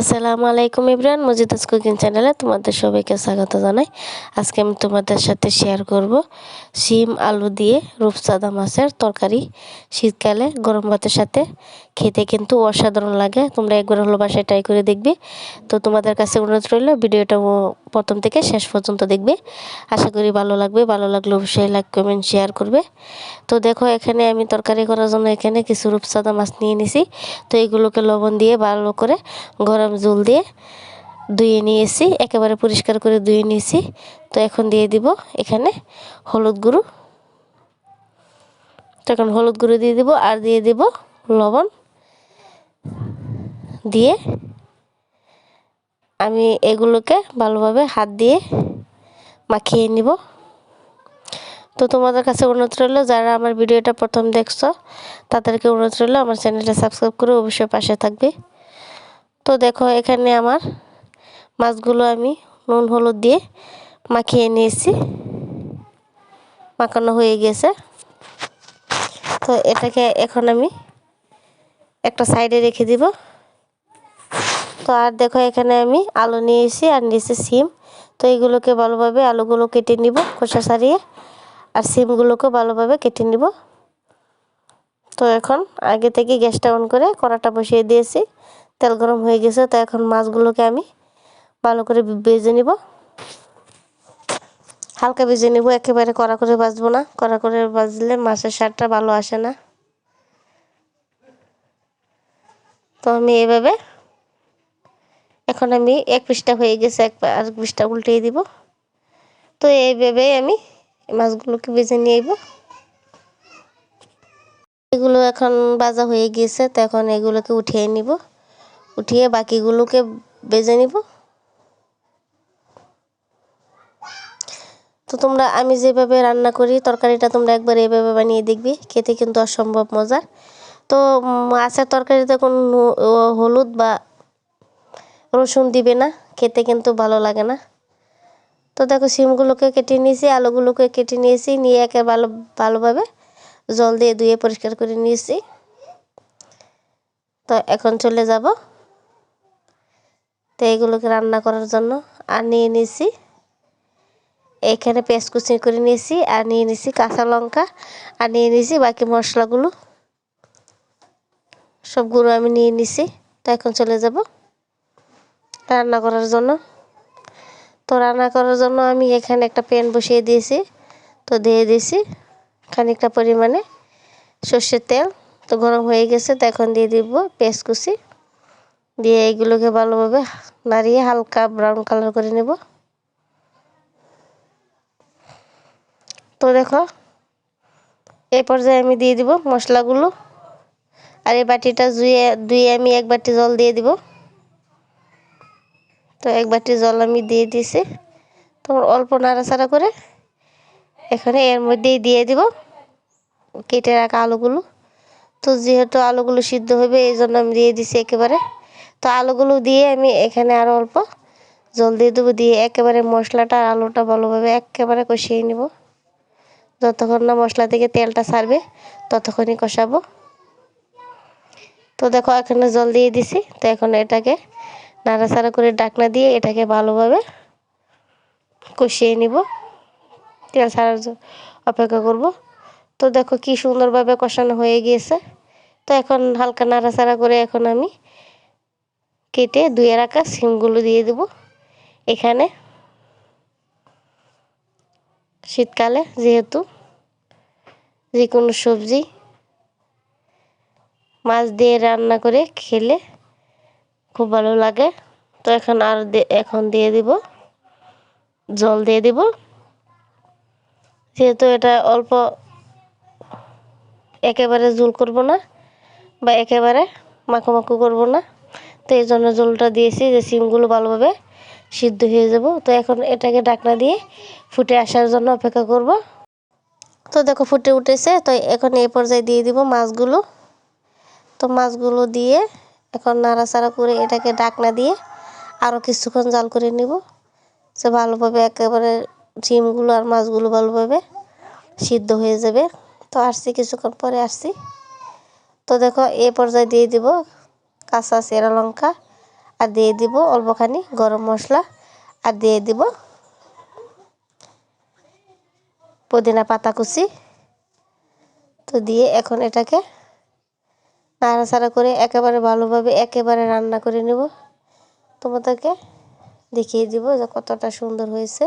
আসসালামু আলাইকুম ইব্রান মজিদাস কুকিং চ্যানেলে তোমাদের সবাইকে স্বাগত জানাই। আজকে আমি তোমাদের সাথে শেয়ার করব শিম আলু দিয়ে রূপসাদা মাছের তরকারি। শীতকালে গরম ভাতের সাথে খেতে কিন্তু অসাধারণ লাগে, তোমরা একবার হলো বাসায় ট্রাই করে দেখবে। তো তোমাদের কাছে অনুরোধ রইল, ভিডিওটা প্রথম থেকে শেষ পর্যন্ত দেখবে। আশা করি ভালো লাগবে, ভালো লাগলে অবশ্যই লাইক কমেন্ট শেয়ার করবে। তো দেখো, এখানে আমি তরকারি করার জন্য এখানে কিছু রূপসাদা মাছ নিয়ে নিছি। তো এগুলোকে লবণ দিয়ে ভালো করে গরম জল দিয়ে, ধুয়ে নিয়েছি, একেবারে পরিষ্কার করে ধুয়ে নিয়েছি। তো এখন দিয়ে দিব এখানে হলুদ গুঁড়ো। তো এখন হলুদ গুঁড়ো দিয়ে দিব আর দিয়ে দিব লবণ। দিয়ে আমি এগুলোকে ভালোভাবে হাত দিয়ে মাখিয়ে নিব। তো তোমাদের কাছে অনুরোধ রইল, যারা আমার ভিডিওটা প্রথম দেখছ, তাদেরকে অনুরোধ রইল আমার চ্যানেলটা সাবস্ক্রাইব করে অবশ্যই পাশে থাকবে। তো দেখো এখানে আমার মাছগুলো আমি নুন, হলুদ দিয়ে মাখিয়ে নিয়েছি। মাখানো হয়ে গেছে। তো এটাকে এখন আমি একটা সাইডে রেখে দিব। তো আর দেখো এখানে আমি আলু নিয়েছি আর নিয়েছি সিম। তো এইগুলোকে ভালোভাবে আলুগুলো কেটে নিব খোসা সারিয়ে আর সিমগুলোকে ভালোভাবে কেটে নিব। তো এখন আগে থেকে গ্যাসটা অন করে কড়াটা বসিয়ে দিয়েছি। তেল গরম হয়ে গেছে, তো এখন মাছগুলোকে আমি ভালো করে ভেজে নিব। হালকা ভেজে নিব, একেবারে কড়া করে বাজবো না। কড়া করে বাজলে মাছের স্বাদটা ভালো আসে না। তো আমি এভাবে এখন আমি এক পৃষ্ঠা হয়ে গেছে, এক আর পৃষ্ঠা উল্টিয়ে দিব। তো এইভাবেই আমি মাছগুলোকে ভেজে নিয়ে এগুলো এখন বাজা হয়ে গিয়েছে তো এখন এগুলোকে উঠিয়ে নিব। উঠিয়ে বাকিগুলোকে বেজে নিব। তো তোমরা, আমি যেভাবে রান্না করি, তরকারিটা তোমরা একবার এইভাবে বানিয়ে দেখবি, খেতে কিন্তু অসম্ভব মজার। তো মাছের তরকারিতে কোনো হলুদ বা রসুন দিবে না, খেতে কিন্তু ভালো লাগে না। তো দেখো সিমগুলোকে কেটে নিয়েছি, আলুগুলোকে কেটে নিয়েছি, নিয়ে একে ভালো, ভালোভাবে জল দিয়ে ধুয়ে পরিষ্কার করে নিয়েছি। তো এখন চলে যাব। তো এগুলোকে রান্না করার জন্য আর নিয়ে নিয়েছি এখানে পেঁয়াজ কুচি করে নিয়েছি আর নিয়ে নিয়েছি কাঁচা লঙ্কা আর নিয়ে নিয়েছি বাকি মশলাগুলো। সবগুলো আমি নিয়ে নিছি, তো এখন চলে যাব রান্না করার জন্য। তো রান্না করার জন্য আমি এখানে একটা প্যান বসিয়ে দিয়েছি, তো দিয়ে দিয়েছি খানিকটা পরিমাণে সর্ষের তেল। তো গরম হয়ে গেছে, তো এখন দিয়ে দিব পেঁয়াজ কুচি। দিয়ে এইগুলোকে ভালোভাবে নাড়িয়ে হালকা ব্রাউন কালার করে নেব। তো দেখো এই পর্যায়ে আমি দিয়ে দিব মশলাগুলো। আর এই বাটিটা জুয়ে ধুয়ে আমি এক বাটি জল দিয়ে দিব। তো এক বাটি জল আমি দিয়ে দিয়েছি তো অল্প নাড়াচাড়া করে এখানে এর মধ্যেই দিয়ে দিব কেটে রাখা আলুগুলো। তো যেহেতু আলুগুলো সিদ্ধ হবে, এই জন্য আমি দিয়ে দিছি একেবারে। তো আলুগুলো দিয়ে আমি এখানে আরও অল্প জল দিয়ে দেবো। দিয়ে একেবারে মশলাটা আর আলুটা ভালোভাবে একেবারে কষিয়ে নিব। যতক্ষণ না মশলা থেকে তেলটা ছাড়বে ততক্ষণই কষাবো। তো দেখো, এখানে জল দিয়ে দিছি। তো এখন এটাকে নাড়াচাড়া করে ডাকনা দিয়ে এটাকে ভালোভাবে কষিয়ে নিব। তেল ছাড়ার অপেক্ষা করব। তো দেখো, কি সুন্দরভাবে কষানো হয়ে গিয়েছে। তো এখন হালকা নাড়াচাড়া করে এখন আমি কেটে ধুয়ে রাখা সিমগুলো দিয়ে দেব। এখানে শীতকালে যেহেতু যে কোনো সবজি মাছ দিয়ে রান্না করে খেলে খুব ভালো লাগে। তো এখন আর এখন দিয়ে দিব, জল দিয়ে দিব। যেহেতু এটা অল্প একেবারে জোল করব না বা একেবারে মাখো মাখো করব না তো এই জন্য জলটা দিয়েছি যে সিমগুলো ভালোভাবে সিদ্ধ হয়ে যাব। তো এখন এটাকে ডাকনা দিয়ে ফুটে আসার জন্য অপেক্ষা করব। তো দেখো ফুটে উঠেছে, তো এখন এই পর্যায়ে দিয়ে দিব মাছগুলো। তো মাছগুলো দিয়ে এখন নাড়াচাড়া করে এটাকে ডাকনা দিয়ে আরও কিছুক্ষণ জাল করে নিব। সে ভালোভাবে একেবারে ডিমগুলো আর মাছগুলো ভালোভাবে সিদ্ধ হয়ে যাবে। তো আসছি, কিছুক্ষণ পরে আসছি। তো দেখো এ পর্যায়ে দিয়ে দিব। কাঁচা চেরা লঙ্কা আর দিয়ে দিব অল্পখানি গরম মশলা আর দিয়ে দিব পুদিনা পাতা কুচি। তো দিয়ে এখন এটাকে নাড়াচাড়া করে একেবারে ভালোভাবে একেবারে রান্না করে নেব। তোমাদেরকে দেখিয়ে দিব যে কতটা সুন্দর হয়েছে।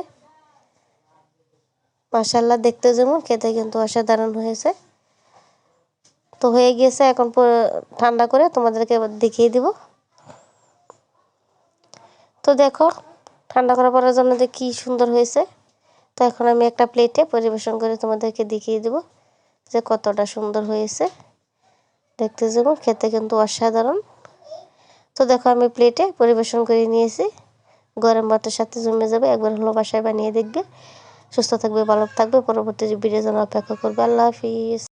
মাসাল্লাহ দেখতে যেমন খেতে কিন্তু অসাধারণ হয়েছে। তো হয়ে গিয়েছে এখন ঠান্ডা করে তোমাদেরকে দেখিয়ে দিব। তো দেখো, ঠান্ডা করা পড়ার জন্য যে কী সুন্দর হয়েছে। তো এখন আমি একটা প্লেটে পরিবেশন করে তোমাদেরকে দেখিয়ে দেব যে কতটা সুন্দর হয়েছে। দেখতে যেমন খেতে কিন্তু অসাধারণ। তো দেখো, আমি প্লেটে পরিবেশন করে নিয়েছি। গরম ভাতের সাথে জমে যাবে, একবার হলো বাসায় বানিয়ে দেখবে। সুস্থ থাকবে, ভালো থাকবে। পরবর্তী ভিডিও যেন অপেক্ষা করবে। আল্লাহ হাফিজ।